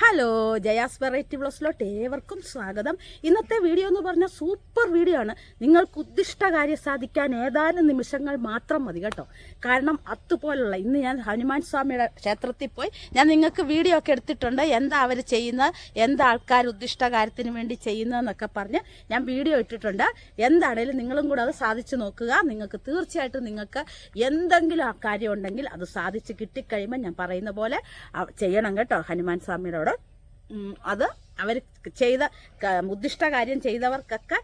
Hello Jaya's variety ബ്ലോസിലോട്ട് ഏവർക്കും സ്വാഗതം. ഇന്നത്തെ വീഡിയോ എന്ന് പറഞ്ഞാൽ സൂപ്പർ വീഡിയോ ആണ്. നിങ്ങൾക്ക് ഉദ്ദിഷ്ട കാര്യം സാധിക്കാൻ ഏതാനും നിമിഷങ്ങൾ മാത്രം മതി കേട്ടോ. കാരണം അതുപോലുള്ള ഇന്ന് ഞാൻ ഹനുമാൻ സ്വാമിയുടെ ക്ഷേത്രത്തിൽ പോയി ഞാൻ നിങ്ങൾക്ക് വീഡിയോ ഒക്കെ എടുത്തിട്ടുണ്ട്. എന്താ അവർ ചെയ്യുന്നത് എന്താ ആൾക്കാർ ഉദ്ദിഷ്ട കാര്യത്തിന് വേണ്ടി ചെയ്യുന്നതെന്നൊക്കെ പറഞ്ഞ് ഞാൻ വീഡിയോ ഇട്ടിട്ടുണ്ട്. എന്താണേലും നിങ്ങളും കൂടെ അത് സാധിച്ചു നോക്കുക. നിങ്ങൾക്ക് തീർച്ചയായിട്ടും നിങ്ങൾക്ക് എന്തെങ്കിലും കാര്യം ഉണ്ടെങ്കിൽ അത് സാധിച്ച് കിട്ടിക്കഴിയുമ്പോൾ ഞാൻ പറയുന്ന പോലെ ചെയ്യണം കേട്ടോ ഹനുമാൻ സ്വാമിയോട് അത് അവർ ചെയ്ത ഉദ്ദിഷ്ട കാര്യം ചെയ്തവർക്കൊക്കെ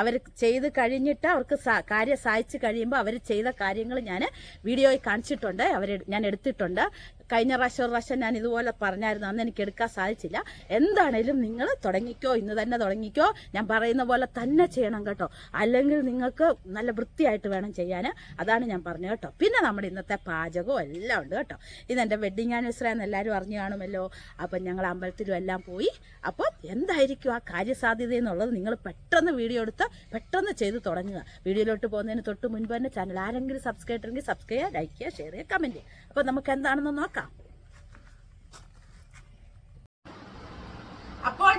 അവർ ചെയ്ത് കഴിഞ്ഞിട്ട് അവർക്ക് കാര്യം സാധിച്ചു കഴിയുമ്പോൾ അവർ ചെയ്ത കാര്യങ്ങൾ ഞാൻ വീഡിയോയിൽ കാണിച്ചിട്ടുണ്ട് അവർ ഞാൻ എടുത്തിട്ടുണ്ട്. കഴിഞ്ഞ പ്രാവശ്യം ഒരു പ്രാവശ്യം ഞാൻ ഇതുപോലെ പറഞ്ഞായിരുന്നു. അന്ന് എനിക്ക് എടുക്കാൻ സാധിച്ചില്ല. എന്താണേലും നിങ്ങൾ തുടങ്ങിക്കോ. ഇന്ന് തന്നെ തുടങ്ങിക്കോ. ഞാൻ പറയുന്ന പോലെ തന്നെ ചെയ്യണം കേട്ടോ. അല്ലെങ്കിൽ നിങ്ങൾക്ക് നല്ല വൃത്തിയായിട്ട് വേണം ചെയ്യാൻ അതാണ് ഞാൻ പറഞ്ഞത് കേട്ടോ. പിന്നെ നമ്മുടെ ഇന്നത്തെ പാചകവും എല്ലാം ഉണ്ട് കേട്ടോ. ഇതെന്റെ വെഡിങ് ആനിവേഴ്സറി എന്ന് എല്ലാവരും അറിഞ്ഞു കാണുമല്ലോ. അപ്പം ഞങ്ങൾ അമ്പലത്തിലും എല്ലാം പോയി. അപ്പം എന്തായിരിക്കും ആ കാര്യസാധ്യത എന്നുള്ളത് നിങ്ങൾ പെട്ടെന്ന് വീഡിയോ എടുത്ത് പെട്ടെന്ന് ചെയ്ത് തുടങ്ങുക. വീഡിയോയിലോട്ട് പോകുന്നതിന് തൊട്ട് മുൻപ് തന്നെ ചാനൽ ആരെങ്കിലും സബ്സ്ക്രൈബ് ചെയ്യുക സബ്സ്ക്രൈബ് ചെയ്യുക ലൈക്ക് ചെയ്യുക ഷെയർ ചെയ്യുക കമന്റ് ചെയ്യുക. അപ്പോൾ നമുക്ക് എന്താണെന്ന് നോക്കാം.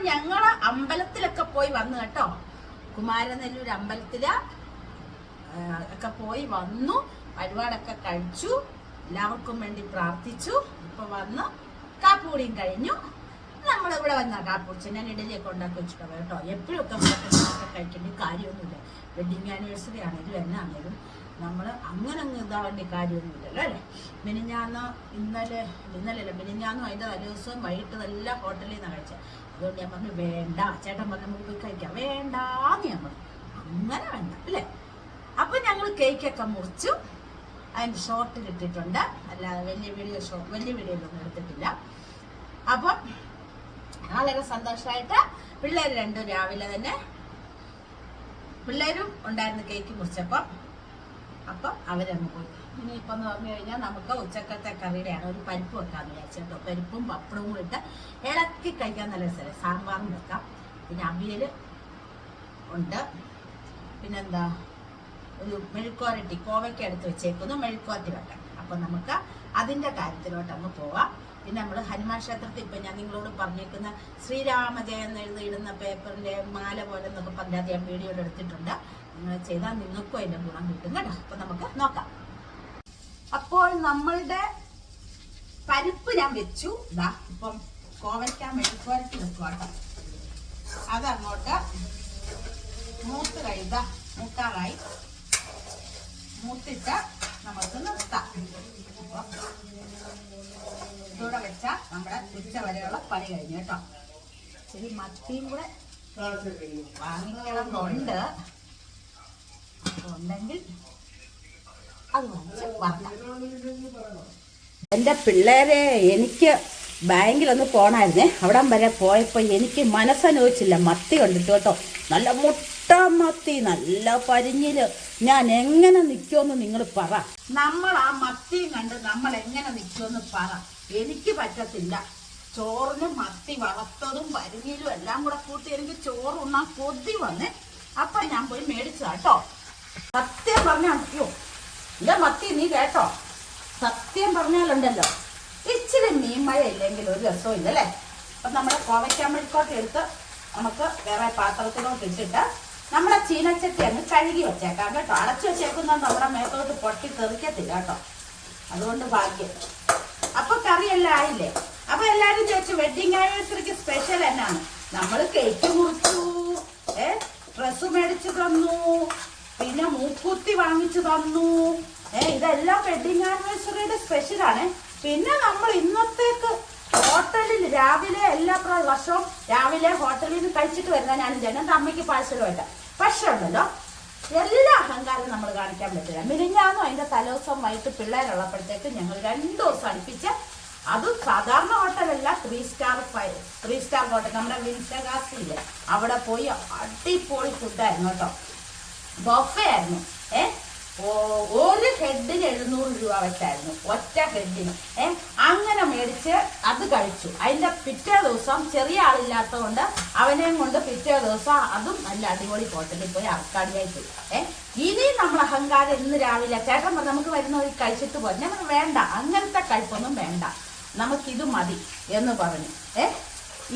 ഞങ്ങൾ അമ്പലത്തിലൊക്കെ പോയി വന്നു കേട്ടോ. കുമാരനെല്ലൂർ അമ്പലത്തിൽ ഒക്കെ പോയി വന്നു പരിപാടൊക്കെ കഴിച്ചു എല്ലാവർക്കും വേണ്ടി പ്രാർത്ഥിച്ചു ഇപ്പൊ വന്ന് കാപ്പുകൂടിയും കഴിഞ്ഞു. നമ്മളിവിടെ വന്നാ കാപ്പുടിച്ച് ഞാൻ ഇഡലിയൊക്കെ ഉണ്ടാക്കി വെച്ചിട്ടുണ്ട് കേട്ടോ. എപ്പോഴും ഒക്കെ കഴിക്കേണ്ട കാര്യമൊന്നുമില്ല. വെഡിങ് ആനിവേഴ്സറി ആണെങ്കിലും എന്നാണെങ്കിലും നമ്മൾ അങ്ങനെ അങ്ങ് ഇതാവേണ്ട കാര്യമൊന്നുമില്ലല്ലോ അല്ലേ? മിനിഞ്ഞാന്ന് ഇന്നലെ ഇന്നലെ അല്ല മിനിഞ്ഞാന്നും അതിന്റെ തലേ ദിവസവും വൈകിട്ട് നല്ല ഹോട്ടലിൽ നിന്നാണ് കഴിച്ചത്. അതുകൊണ്ട് ഞാൻ പറഞ്ഞു വേണ്ട ചേട്ടൻ പറഞ്ഞു നമുക്ക് പോയി കഴിക്കാം. വേണ്ടാന്ന് ഞാൻ പറഞ്ഞു. അങ്ങനെ വേണ്ട അല്ലേ? അപ്പം ഞങ്ങൾ കേക്കൊക്കെ മുറിച്ചു. അതിന്റെ ഷോർട്ടിൽ ഇട്ടിട്ടുണ്ട്. അല്ലാതെ വലിയ വീഡിയോ ഷോ വലിയ വീഡിയോയിലൊന്നും എടുത്തിട്ടില്ല. അപ്പം വളരെ സന്തോഷമായിട്ട് പിള്ളേർ രണ്ടും രാവിലെ തന്നെ പിള്ളേരും ഉണ്ടായിരുന്നു കേക്ക് മുറിച്ചപ്പം. അപ്പം അവരങ്ങ് പോയി. ഇനി ഇപ്പം എന്ന് പറഞ്ഞു കഴിഞ്ഞാൽ നമുക്ക് ഉച്ചക്കത്തെ കറിയുടെയാണ് ഒരു പരിപ്പ് വെക്കാമെന്ന് വിചാരിച്ചിട്ടോ പരിപ്പും പപ്പടവും ഇട്ട് ഇളക്കി കഴിക്കാൻ നല്ല രസമല്ലേ? സാമ്പാറും വെക്കാം. പിന്നെ അവിയൽ ഉണ്ട്. പിന്നെന്താ? ഒരു മെഴുക്കോരട്ടി കോവയ്ക്ക് എടുത്ത് വെച്ചേക്കുന്നു. മെഴുക്കോരട്ടി വെക്കാം. അപ്പം നമുക്ക് അതിന്റെ കാര്യത്തിലോട്ട് അങ്ങ് പോവാം. പിന്നെ നമ്മൾ ഹനുമാൻ ക്ഷേത്രത്തിൽ ഇപ്പം ഞാൻ നിങ്ങളോട് പറഞ്ഞേക്കുന്ന ശ്രീരാമജയ എന്ന് എഴുതിയിടുന്ന പേപ്പറിന്റെ മാല പോലെ എന്നൊക്കെ പറഞ്ഞാൽ ഞാൻ വീഡിയോയിൽ എടുത്തിട്ടുണ്ട്. നിങ്ങൾ ചെയ്താൽ നിങ്ങൾക്കും അതിന്റെ ഗുണം കിട്ടും കേട്ടോ. അപ്പൊ നമുക്ക് നോക്കാം. അപ്പോൾ നമ്മളുടെ പരിപ്പ് ഞാൻ വെച്ചു. ഇതാ ഇപ്പം കോവയ്ക്ക മെഴുക്കോരട്ടി വെക്കുക കേട്ടോ. അതങ്ങോട്ട് മൂത്ത് കഴിയുക മൂക്കാറായി മൂത്തിട്ട് നമുക്ക് നിർത്താം. ഇതൂടെ വെച്ചാൽ നമ്മുടെ ഉച്ച വരെയുള്ള പണി കഴിഞ്ഞു കേട്ടോ. ശരി മത്തിയും കൂടെ വാങ്ങിക്കണമെന്നുണ്ട്. ഉണ്ടെങ്കിൽ അത് വാങ്ങിച്ച് വാങ്ങാം എന്റെ പിള്ളേരെ എനിക്ക് ബാങ്കിലൊന്ന് പോണായിരുന്നേ. അവിടെ വരെ പോയപ്പോൾ എനിക്ക് മനസ്സനുഭവിച്ചില്ല. മത്തി കണ്ടിട്ട് കേട്ടോ. നല്ല മുട്ട മത്തി നല്ല പരിഞ്ഞിൽ ഞാൻ എങ്ങനെ നിൽക്കുമെന്ന് നിങ്ങൾ പറ. നമ്മൾ ആ മത്തിയും കണ്ട് നമ്മൾ എങ്ങനെ നിൽക്കുമെന്ന് പറ. എനിക്ക് പറ്റത്തില്ല. ചോറിന് മത്തി വളർത്തതും പരിഞ്ഞിലും എല്ലാം കൂടെ കൂട്ടി എനിക്ക് ചോറ് ഉണ്ണാൻ കൊതി വന്നേ. അപ്പം ഞാൻ പോയി മേടിച്ചു കേട്ടോ. സത്യം പറഞ്ഞാൽ അയ്യോ ഇല്ല മത്തി നീ കേട്ടോ. സത്യം പറഞ്ഞാലുണ്ടല്ലോ. ഇച്ചിരി മീൻമഴ ഇല്ലെങ്കിൽ ഒരു രസവും ഇല്ലല്ലേ അപ്പം നമ്മുടെ കോവയ്ക്കാമ്പഴിക്കോട്ട് എടുത്ത് നമുക്ക് വേറെ പാത്രത്തിലോട്ട് ഇട്ടിട്ട് നമ്മുടെ ചീനച്ചട്ടി അങ്ങ് കഴുകി വെച്ചേക്കാം കേട്ടോ. അടച്ചു വെച്ചേക്കുന്നത് നമ്മുടെ മേത്തോട്ട് പൊട്ടി തെറിക്കത്തില്ല കേട്ടോ. അതുകൊണ്ട് ഭാഗ്യം. അപ്പൊ കറിയെല്ലാം ആയില്ലേ? അപ്പൊ എല്ലാരും ചോദിച്ചു വെഡിങ് ആനിവേഴ്സറിക്ക് സ്പെഷ്യൽ എന്നാണ്? നമ്മൾ കേക്ക് മുറിച്ചു. ഏ? ഡ്രസ് മേടിച്ചു തന്നു. പിന്നെ മൂക്കുത്തി വാങ്ങിച്ചു തന്നു. ഏ ഇതെല്ലാം വെഡിങ് ആനിവേഴ്സറിയുടെ സ്പെഷ്യലാണ് പിന്നെ നമ്മൾ ഇന്നത്തേക്ക് ഹോട്ടലിൽ രാവിലെ എല്ലാ വർഷവും രാവിലെ ഹോട്ടലിൽ നിന്ന് കഴിച്ചിട്ട് വരുന്ന ഞാൻ ജനം അമ്മയ്ക്ക് പാഴ്സലുമായിട്ട്. പക്ഷേ ഉണ്ടല്ലോ എല്ലാ അഹങ്കാരം നമ്മൾ കാണിക്കാൻ പറ്റില്ല. മിനിഞ്ഞാന്നും അതിന്റെ തലേദിവസം വൈകിട്ട് പിള്ളേരുള്ളപ്പോഴത്തേക്ക് ഞങ്ങൾ രണ്ടു ദിവസം അടുപ്പിച്ച് അത് സാധാരണ ഹോട്ടലല്ല three star five three star hotel നമ്മുടെ വിൻസകാസിയില്ലേ അവിടെ പോയി അടിപൊളി ഫുഡായിരുന്നു കേട്ടോ. ബൊഫേ ആയിരുന്നു. ഏ? ഓ- ഒരു ഹെഡിന് എഴുന്നൂറ് രൂപ വെച്ചായിരുന്നു. ഒറ്റ ഹെഡിന് ഏ അങ്ങനെ മേടിച്ച് അത് കഴിച്ചു. അതിന്റെ പിറ്റേ ദിവസം ചെറിയ ആളില്ലാത്തതുകൊണ്ട് അവനെയും കൊണ്ട് പിറ്റേ ദിവസം അതും നല്ല അടിപൊളി ഹോട്ടലിൽ പോയി അർക്കാടിയായി പോയി. ഏ ഇനി നമ്മൾ അഹങ്കാരം ഇന്ന് രാവിലെ ചേട്ടൻ പറഞ്ഞു നമുക്ക് വരുന്ന ഒരു കഴിച്ചിട്ട് പോയി ഞാൻ വേണ്ട അങ്ങനത്തെ കഴിപ്പൊന്നും വേണ്ട. നമുക്കിത് മതി എന്ന് പറഞ്ഞു. ഏ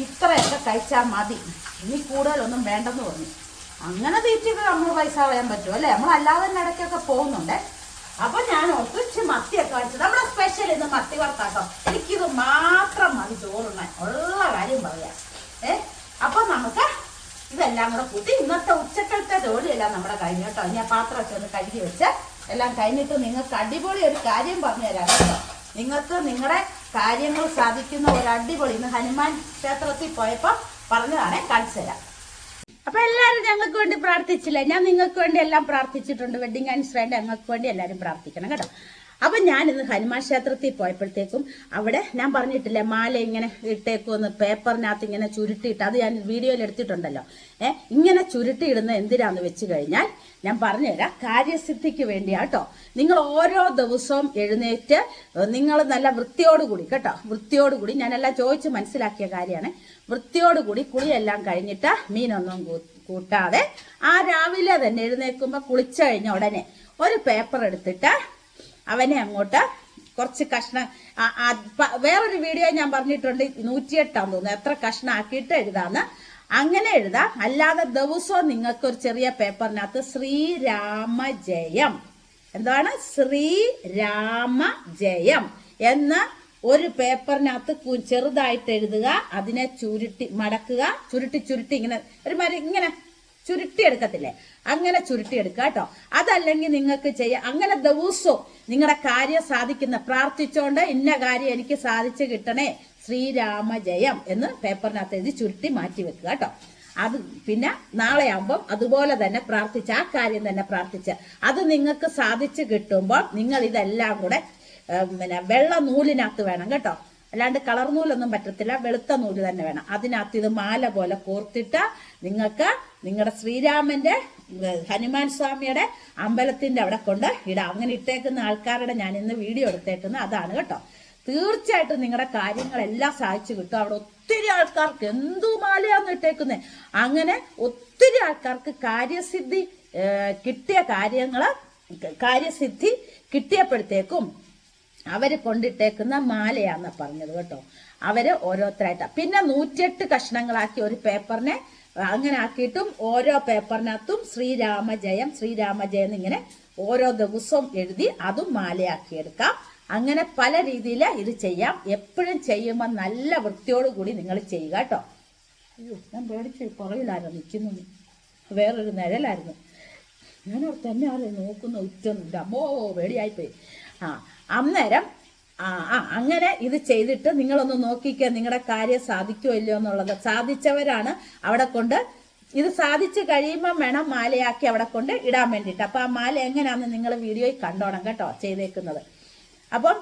ഇത്രയൊക്കെ കഴിച്ചാൽ മതി. ഇനി കൂടുതലൊന്നും വേണ്ടെന്ന് പറഞ്ഞു. അങ്ങനെ തീറ്റിക്ക് നമ്മൾ പൈസ കളയാൻ പറ്റും അല്ലേ? നമ്മൾ അല്ലാതെ തന്നെ ഇടയ്ക്കൊക്കെ പോകുന്നുണ്ട്. അപ്പൊ ഞാൻ ഓർത്തു മത്തിയൊക്കെ വാങ്ങിച്ചത് നമ്മുടെ സ്പെഷ്യൽ ഇന്ന് മത്തി വറുത്താട്ടോ. എനിക്കിത് മാത്രം മതി ചോറുണ്ണാൻ. ഉള്ള കാര്യം പറയാം. ഏ? അപ്പൊ നമുക്ക് ഇതെല്ലാം കൂടെ കൂട്ടി ഇന്നത്തെ ഉച്ചക്കലത്തെ ജോലിയെല്ലാം നമ്മുടെ കഴിഞ്ഞു കേട്ടോ. ഞാൻ പാത്രമൊക്കെ ഒന്ന് കഴുകി വെച്ച് എല്ലാം കഴിഞ്ഞിട്ട് നിങ്ങൾക്ക് അടിപൊളി ഒരു കാര്യം പറഞ്ഞു തരാം കേട്ടോ. നിങ്ങൾക്ക് നിങ്ങളുടെ കാര്യങ്ങൾ സാധിക്കുന്ന ഒരു അടിപൊളി ഇന്ന് ഹനുമാൻ ക്ഷേത്രത്തിൽ പോയപ്പോൾ പറഞ്ഞതാണ് കാണിച്ചു തരാം. അപ്പൊ എല്ലാരും ഞങ്ങൾക്ക് വേണ്ടി പ്രാർത്ഥിച്ചില്ലേ? ഞാൻ നിങ്ങൾക്ക് വേണ്ടി എല്ലാം പ്രാർത്ഥിച്ചിട്ടുണ്ട്. വെഡിങ് ആനിവേഴ്സറി ഞങ്ങൾക്ക് വേണ്ടി എല്ലാരും പ്രാർത്ഥിക്കണം കേട്ടോ. അപ്പൊ ഞാൻ ഇന്ന് ഹനുമാൻ ക്ഷേത്രത്തിൽ പോയപ്പോഴത്തേക്കും അവിടെ ഞാൻ പറഞ്ഞിട്ടില്ലേ മാല ഇങ്ങനെ ഇട്ടേക്കുമെന്ന് പേപ്പറിനകത്ത് ഇങ്ങനെ ചുരുട്ടിയിട്ട് അത് ഞാൻ വീഡിയോയിൽ എടുത്തിട്ടുണ്ടല്ലോ. ഏ ഇങ്ങനെ ചുരുട്ടിയിടുന്ന എന്തിനാന്ന് വെച്ച് കഴിഞ്ഞാൽ ഞാൻ പറഞ്ഞുതരാം. കാര്യസിദ്ധിക്ക് വേണ്ടിയാട്ടോ നിങ്ങൾ ഓരോ ദിവസവും എഴുന്നേറ്റ് നിങ്ങൾ നല്ല വൃത്തിയോടുകൂടി കേട്ടോ വൃത്തിയോടുകൂടി ഞാനെല്ലാം ചോദിച്ച് മനസ്സിലാക്കിയ കാര്യമാണ്. വൃത്തിയോടുകൂടി കുളിയെല്ലാം കഴിഞ്ഞിട്ട് മീനൊന്നും കൂട്ടാതെ ആ രാവിലെ തന്നെ എഴുന്നേൽക്കുമ്പോൾ കുളിച്ചു കഴിഞ്ഞ ഉടനെ ഒരു പേപ്പർ എടുത്തിട്ട് അവനെ അങ്ങോട്ട് കുറച്ച് കഷ്ണം വേറൊരു വീഡിയോ ഞാൻ പറഞ്ഞിട്ടുണ്ട് നൂറ്റിയെട്ടാന്ന് തോന്നുന്നു. എത്ര കഷ്ണം ആക്കിയിട്ട് എഴുതാന്ന്. അങ്ങനെ എഴുതാം. അല്ലാതെ ദിവസവും നിങ്ങൾക്ക് ഒരു ചെറിയ പേപ്പറിനകത്ത് ശ്രീരാമജയം. എന്താണ്? ശ്രീരാമജയം എന്ന് ഒരു പേപ്പറിനകത്ത് ചെറുതായിട്ട് എഴുതുക അതിനെ ചുരുട്ടി മടക്കുക ചുരുട്ടി ചുരുട്ടി ഇങ്ങനെ ഒരു മരി ഇങ്ങനെ ചുരുട്ടി എടുക്കത്തില്ലേ അങ്ങനെ ചുരുട്ടിയെടുക്കുക കേട്ടോ. അതല്ലെങ്കിൽ നിങ്ങൾക്ക് ചെയ്യാം അങ്ങനെ ദിവസവും നിങ്ങളുടെ കാര്യം സാധിക്കുന്ന പ്രാർത്ഥിച്ചോണ്ട് ഇന്ന കാര്യം എനിക്ക് സാധിച്ചു കിട്ടണേ ശ്രീരാമ ജയം എന്ന് പേപ്പറിനകത്ത് എഴുതി ചുരുട്ടി മാറ്റി വെക്കുക കേട്ടോ. അത് പിന്നെ നാളെ ആകുമ്പം അതുപോലെ തന്നെ പ്രാർത്ഥിച്ച് ആ കാര്യം തന്നെ പ്രാർത്ഥിച്ച്. അത് നിങ്ങൾക്ക് സാധിച്ചു കിട്ടുമ്പോൾ നിങ്ങൾ ഇതെല്ലാം കൂടെ പിന്നെ വെള്ള നൂലിനകത്ത് വേണം കേട്ടോ. അല്ലാണ്ട് കളർ നൂലൊന്നും പറ്റത്തില്ല വെളുത്ത നൂൽ തന്നെ വേണം. അതിനകത്ത് ഇത് മാല പോലെ കോർത്തിട്ട് നിങ്ങൾക്ക് നിങ്ങളുടെ ശ്രീരാമന്റെ ഹനുമാൻ സ്വാമിയുടെ അമ്പലത്തിന്റെ അവിടെ കൊണ്ട് ഇടാം. അങ്ങനെ ഇട്ടേക്കുന്ന ആൾക്കാരുടെ ഞാൻ ഇന്ന് വീഡിയോ എടുത്തേക്കുന്നത് അതാണ് കേട്ടോ. തീർച്ചയായിട്ടും നിങ്ങളുടെ കാര്യങ്ങളെല്ലാം സാധിച്ചു കിട്ടും. അവിടെ ഒത്തിരി ആൾക്കാർക്ക് എന്തു മാലയാന്ന് ഇട്ടേക്കുന്നത് അങ്ങനെ ഒത്തിരി ആൾക്കാർക്ക് കാര്യസിദ്ധി കിട്ടിയ കാര്യങ്ങൾ കാര്യസിദ്ധി കിട്ടിയപ്പോഴത്തേക്കും അവർ കൊണ്ടിട്ടേക്കുന്ന മാലയാന്ന പറഞ്ഞത് കേട്ടോ. അവർ ഓരോരുത്തരായിട്ടാ. പിന്നെ നൂറ്റിയെട്ട് കഷ്ണങ്ങളാക്കി ഒരു പേപ്പറിനെ അങ്ങനെ ആക്കിയിട്ടും ഓരോ പേപ്പറിനകത്തും ശ്രീരാമജയം ശ്രീരാമജയം എന്നിങ്ങനെ ഓരോ ദിവസവും എഴുതി അതും മാലയാക്കി എടുക്കാം അങ്ങനെ പല രീതിയിൽ ഇത് ചെയ്യാം. എപ്പോഴും ചെയ്യുമ്പോൾ നല്ല വൃത്തിയോടുകൂടി നിങ്ങൾ ചെയ്യുക കേട്ടോ. അയ്യോ ഞാൻ പേടിച്ചു പുറകിലായിരുന്നു നിൽക്കുന്നു വേറൊരു നിഴലായിരുന്നു. ഞാൻ തന്നെ ആരെ നോക്കുന്ന ഉറ്റൊന്നുമില്ല അമ്മോ പേടിയായിപ്പോയി. ആ അന്നേരം ആ ആ അങ്ങനെ ഇത് ചെയ്തിട്ട് നിങ്ങളൊന്ന് നോക്കിക്കുക നിങ്ങളുടെ കാര്യം സാധിക്കുമോ ഇല്ലയോ എന്നുള്ളത്. സാധിച്ചവരാണ് അവിടെ കൊണ്ട് ഇത് സാധിച്ചു കഴിയുമ്പോൾ വേണം മാലയാക്കി അവിടെ കൊണ്ട് ഇടാൻ വേണ്ടിയിട്ട്. അപ്പം ആ മാല എങ്ങനെയാണെന്ന് നിങ്ങൾ വീഡിയോയിൽ കണ്ടോണം കേട്ടോ ചെയ്തേക്കുന്നത്. അപ്പം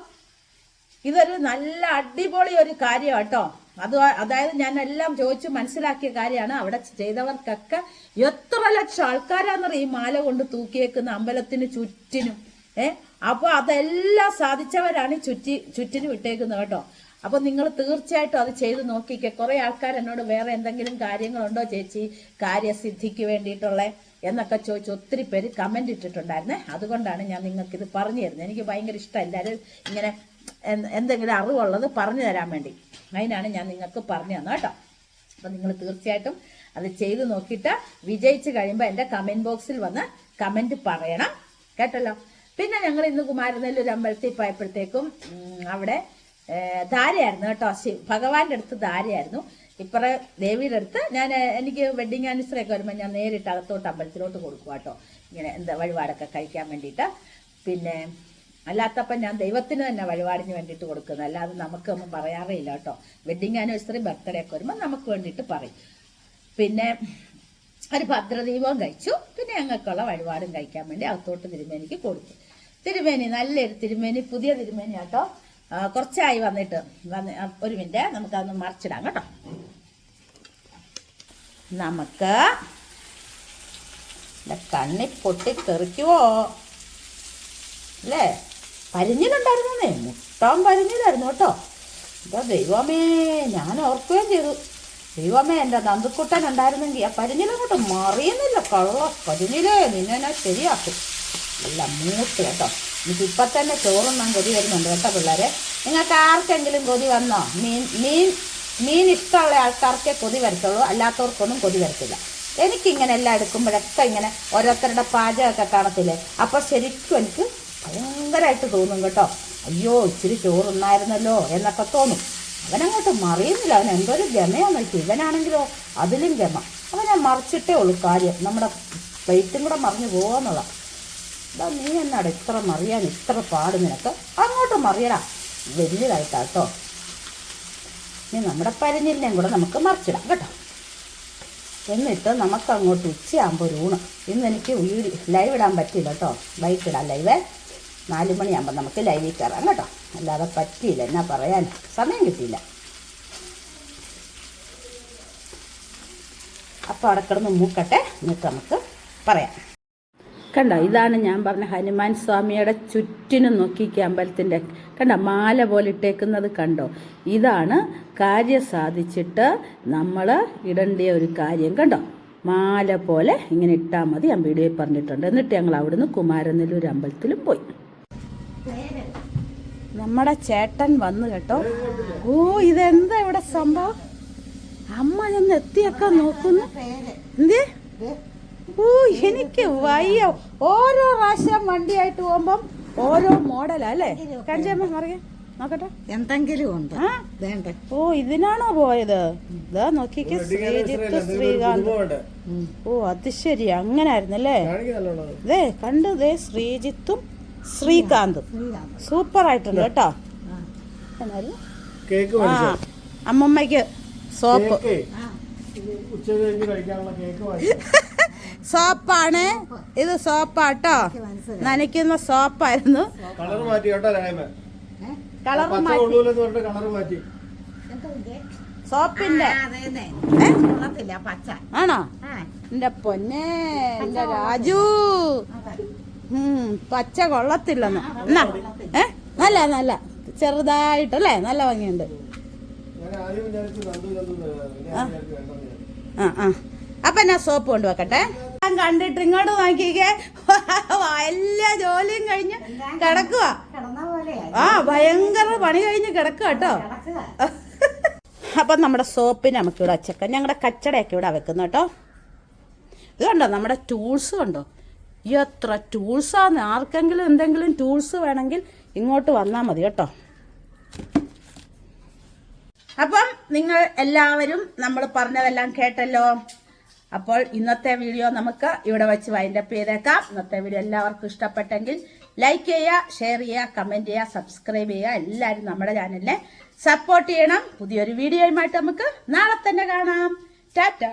ഇതൊരു നല്ല അടിപൊളി ഒരു കാര്യം കേട്ടോ. അത് അതായത് ഞാൻ എല്ലാം ചോദിച്ചു മനസ്സിലാക്കിയ കാര്യമാണ് അവിടെ ചെയ്തവർക്കൊക്കെ എത്ര ലക്ഷം ആൾക്കാരാന്നറിയ ഈ മാല കൊണ്ട് തൂക്കിയേക്കുന്ന അമ്പലത്തിന് ചുറ്റിനും. ഏ? അപ്പൊ അതെല്ലാം സാധിച്ചവരാണ് ചുറ്റി ചുറ്റിന് വിട്ടേക്കുന്നത് കേട്ടോ. അപ്പൊ നിങ്ങൾ തീർച്ചയായിട്ടും അത് ചെയ്ത് നോക്കിക്കേ. കുറെ ആൾക്കാർ എന്നോട് വേറെ എന്തെങ്കിലും കാര്യങ്ങളുണ്ടോ ചേച്ചി? കാര്യസിദ്ധിക്ക് വേണ്ടിയിട്ടുള്ള എന്നൊക്കെ ചോദിച്ച് ഒത്തിരി പേര് കമന്റ് ഇട്ടിട്ടുണ്ടായിരുന്നേ. അതുകൊണ്ടാണ് ഞാൻ നിങ്ങൾക്ക് ഇത് പറഞ്ഞു തരുന്നത്. എനിക്ക് ഭയങ്കര ഇഷ്ടം എല്ലാവരും ഇങ്ങനെ എന്ത് എന്തെങ്കിലും അറിവുള്ളത് പറഞ്ഞു തരാൻ വേണ്ടി. അതിനാണ് ഞാൻ നിങ്ങൾക്ക് പറഞ്ഞു തന്നത് കേട്ടോ. അപ്പം നിങ്ങൾ തീർച്ചയായിട്ടും അത് ചെയ്ത് നോക്കിയിട്ട് വിജയിച്ച് കഴിയുമ്പോൾ എന്റെ കമന്റ് ബോക്സിൽ വന്ന് കമന്റ് പറയണം. കേട്ടല്ലോ? പിന്നെ ഞങ്ങൾ ഇന്ന് കുമാരനെല്ലൊരു അമ്പലത്തിൽ പോയപ്പോഴത്തേക്കും അവിടെ ധാരയായിരുന്നു കേട്ടോ. ശിവ ഭഗവാന്റെ അടുത്ത് ധാരയായിരുന്നു. ഇപ്പറ ദേവിയുടെ അടുത്ത് ഞാൻ എനിക്ക് വെഡിങ് ആനിവേഴ്സറി ഒക്കെ വരുമ്പോൾ ഞാൻ നേരിട്ട് അകത്തോട്ട് അമ്പലത്തിലോട്ട് കൊടുക്കുക കേട്ടോ. ഇങ്ങനെ എന്താ വഴിപാടൊക്കെ കഴിക്കാൻ വേണ്ടിയിട്ട്. പിന്നെ അല്ലാത്തപ്പം ഞാൻ ദൈവത്തിന് തന്നെ വഴിപാടിന് വേണ്ടിയിട്ട് കൊടുക്കുന്നത്. അല്ലാതെ നമുക്കൊന്നും പറയാറില്ല കേട്ടോ. വെഡിങ് ആനിവേഴ്സറി ബർത്ത്ഡേ ഒക്കെ വരുമ്പോൾ നമുക്ക് വേണ്ടിയിട്ട് പറയും. പിന്നെ ഒരു ഭദ്രദീപവും കഴിച്ചു. പിന്നെ ഞങ്ങൾക്കുള്ള വഴിപാടും കഴിക്കാൻ വേണ്ടി അകത്തോട്ട് എനിക്ക് കൊടുത്തു. തിരുമേനി നല്ലൊരു തിരുമേനി പുതിയ തിരുമേനി കേട്ടോ. കുറച്ചായി വന്നിട്ട്. വന്ന് ഒരു മിനിറ്റ്. നമുക്കതൊന്ന് മറിച്ചിടാം കേട്ടോ. നമുക്ക് കണ്ണി പൊട്ടി തെറിക്കുവോ അല്ലേ? പരിഞ്ഞിലുണ്ടായിരുന്നേ മുട്ടം പരിഞ്ഞിലായിരുന്നു കേട്ടോ. എന്താ ദൈവമേ ഞാൻ ഓർക്കുകയും ചെയ്തു. ദൈവമേ എന്റെ നന്ദുക്കുട്ടൻ ഉണ്ടായിരുന്നെങ്കിൽ ആ പരിഞ്ഞിലങ്ങോട്ട് മറിയുന്നില്ല. കള്ള പരിഞ്ഞിലേ നിന്നെ ശരിയാക്കും. നല്ല മൂത്ത് കേട്ടോ. എനിക്ക് ഇപ്പം തന്നെ ചോറുണ്ണാൻ കൊതി വരുന്നുണ്ട് കേട്ടോ പിള്ളേരെ. നിങ്ങൾക്ക് ആർക്കെങ്കിലും കൊതി വന്നോ? മീൻ മീൻ മീൻ ഇഷ്ടമുള്ള ആൾക്കാർക്കേ കൊതി വരത്തുള്ളൂ. അല്ലാത്തവർക്കൊന്നും കൊതി വരത്തില്ല. എനിക്കിങ്ങനെ എല്ലാം എടുക്കുമ്പോഴൊക്കെ ഇങ്ങനെ ഓരോരുത്തരുടെ പാചകമൊക്കെ കാണത്തില്ലേ? അപ്പോൾ ശരിക്കും എനിക്ക് ഭയങ്കരമായിട്ട് തോന്നും കേട്ടോ. അയ്യോ ഇച്ചിരി ചോറുണ്ടായിരുന്നല്ലോ എന്നൊക്കെ തോന്നും. അവനങ്ങോട്ട് മറിയുന്നില്ല. അവൻ എന്തൊരു ഗമയാന്ന് വെച്ചാൽ ഇവനാണെങ്കിലോ അതിലും ഗമ. അവനെ മറിച്ചിട്ടേ ഉള്ളൂ കാര്യം. നമ്മുടെ പ്ലേറ്റും കൂടെ മറിഞ്ഞു പോകാന്നുള്ള ഇതാ നീ എന്നാടാ ഇത്ര മറിയാൻ ഇത്ര പാട് നിനക്ക്? അങ്ങോട്ട് മറിയടാ. വലിയതായിട്ടാ കേട്ടോ ഇനി നമ്മുടെ പരിഞ്ഞിലിനെയും കൂടെ നമുക്ക് മറിച്ചിടാം കേട്ടോ. എന്നിട്ട് നമുക്ക് അങ്ങോട്ട് ഉച്ചയാകുമ്പോൾ ഒരു ഊണ്. ഇന്ന് എനിക്ക് ലൈവ് ഇടാൻ പറ്റില്ല കേട്ടോ. ബൈക്ക് ഇടാം ലൈവ് നാല് മണിയാകുമ്പോൾ നമുക്ക് ലൈവിൽ കയറാം കേട്ടോ. അല്ലാതെ പറ്റിയില്ല. എന്നാ പറയാൻ? സമയം കിട്ടിയില്ല. അപ്പോൾ അവിടെ കിടന്ന് മൂക്കട്ടെ. എന്നിട്ട് നമുക്ക് പറയാം. കണ്ടോ ഇതാണ് ഞാൻ പറഞ്ഞ ഹനുമാൻ സ്വാമിയുടെ ചുറ്റിനും നോക്കിക്കുക അമ്പലത്തിന്റെ. കണ്ട മാല പോലെ ഇട്ടേക്കുന്നത് കണ്ടോ? ഇതാണ് കാര്യം സാധിച്ചിട്ട് നമ്മൾ ഇടേണ്ട ഒരു കാര്യം കണ്ടോ? മാല പോലെ ഇങ്ങനെ ഇട്ടാൽ മതി ഞാൻ വീഡിയോയിൽ പറഞ്ഞിട്ടുണ്ട്. എന്നിട്ട് ഞങ്ങൾ അവിടുന്ന് കുമാരനെല്ലൂർ അമ്പലത്തിലും പോയി. നമ്മുടെ ചേട്ടൻ വന്നു കേട്ടോ. ഓ ഇതെന്താ ഇവിടെ സംഭവം? അമ്മ ചെന്ന് എത്തിയൊക്കെ നോക്കുന്നു. എന്തേ? ഓ എനിക്ക് വയ്യ. ഓരോ പ്രാവശ്യം വണ്ടിയായിട്ട് പോകുമ്പം ഓരോ മോഡലാ അല്ലേ? കഞ്ചമ്മ മറിയാം നോക്കട്ടെ. എന്തെങ്കിലും ഉണ്ട്. വേണ്ട. ഓ ഇതിനാണോ പോയത്? ഇതാ നോക്കിക്ക് ശ്രീജിത്ത് ശ്രീകാന്ത്. ഓ അത് ശരി. അങ്ങനെ ആയിരുന്നല്ലേ ദേ കണ്ടു ദേ ശ്രീജിത്തും ശ്രീകാന്തും. സൂപ്പർ ആയിട്ടുണ്ട് കേട്ടോ. ആ അമ്മമ്മയ്ക്ക് സോപ്പ്. കേക്ക്. ഉച്ച കഴിഞ്ഞ് കഴിക്കാനുള്ള കേക്ക് വാങ്ങി സോപ്പാണ്. ഇത് സോപ്പാട്ടോ. നനയ്ക്കുന്ന സോപ്പായിരുന്നു. കളർ മാറ്റി. കേട്ടോ കളർ മാറ്റി. സോപ്പിന്റെ. അതേന്നെ ഏ? പച്ച. ആണോ? എന്റെ പൊന്നെ എന്റെ രാജു. ഉം, പച്ച കൊള്ളത്തില്ലെന്ന്. എന്നാ ഏ? നല്ല നല്ല. ചെറുതായിട്ടല്ലേ നല്ല ഭംഗിയുണ്ട്. ആ. ആ അപ്പൊ ഞാൻ സോപ്പ് കൊണ്ടുവെക്കട്ടെ? ഞാൻ കണ്ടിട്ട് ഇങ്ങോട്ട് നോക്കിക്കേ. എല്ലാ ജോലിയും കഴിഞ്ഞ് കിടക്കുക ആ ഭയങ്കര പണി കഴിഞ്ഞ് കിടക്കുക കേട്ടോ. അപ്പൊ അപ്പം നമ്മുടെ സോപ്പിന് നമുക്ക് ഇവിടെ അച്ചക്ക ഞങ്ങളുടെ കച്ചടയൊക്കെ ഇവിടെ വെക്കുന്നു കേട്ടോ. ഇതുണ്ടോ നമ്മുടെ ടൂൾസ് ഉണ്ടോ എത്ര ടൂൾസാന്ന്. ആർക്കെങ്കിലും എന്തെങ്കിലും ടൂൾസ് വേണമെങ്കിൽ ഇങ്ങോട്ട് വന്നാൽ മതി കേട്ടോ. അപ്പം നിങ്ങൾ എല്ലാവരും നമ്മൾ പറഞ്ഞതെല്ലാം കേട്ടല്ലോ. അപ്പോൾ ഇന്നത്തെ വീഡിയോ നമുക്ക് ഇവിടെ വെച്ച് വൈൻഡപ്പ് ചെയ്തേക്കാം. ഇന്നത്തെ വീഡിയോ എല്ലാവർക്കും ഇഷ്ടപ്പെട്ടെങ്കിൽ ലൈക്ക് ചെയ്യുക ഷെയർ ചെയ്യുക കമന്റ് ചെയ്യുക സബ്സ്ക്രൈബ് ചെയ്യുക. എല്ലാവരും നമ്മുടെ ചാനലിനെ സപ്പോർട്ട് ചെയ്യണം. പുതിയൊരു വീഡിയോയുമായിട്ട് നമുക്ക് നാളെ തന്നെ കാണാം. ടാറ്റ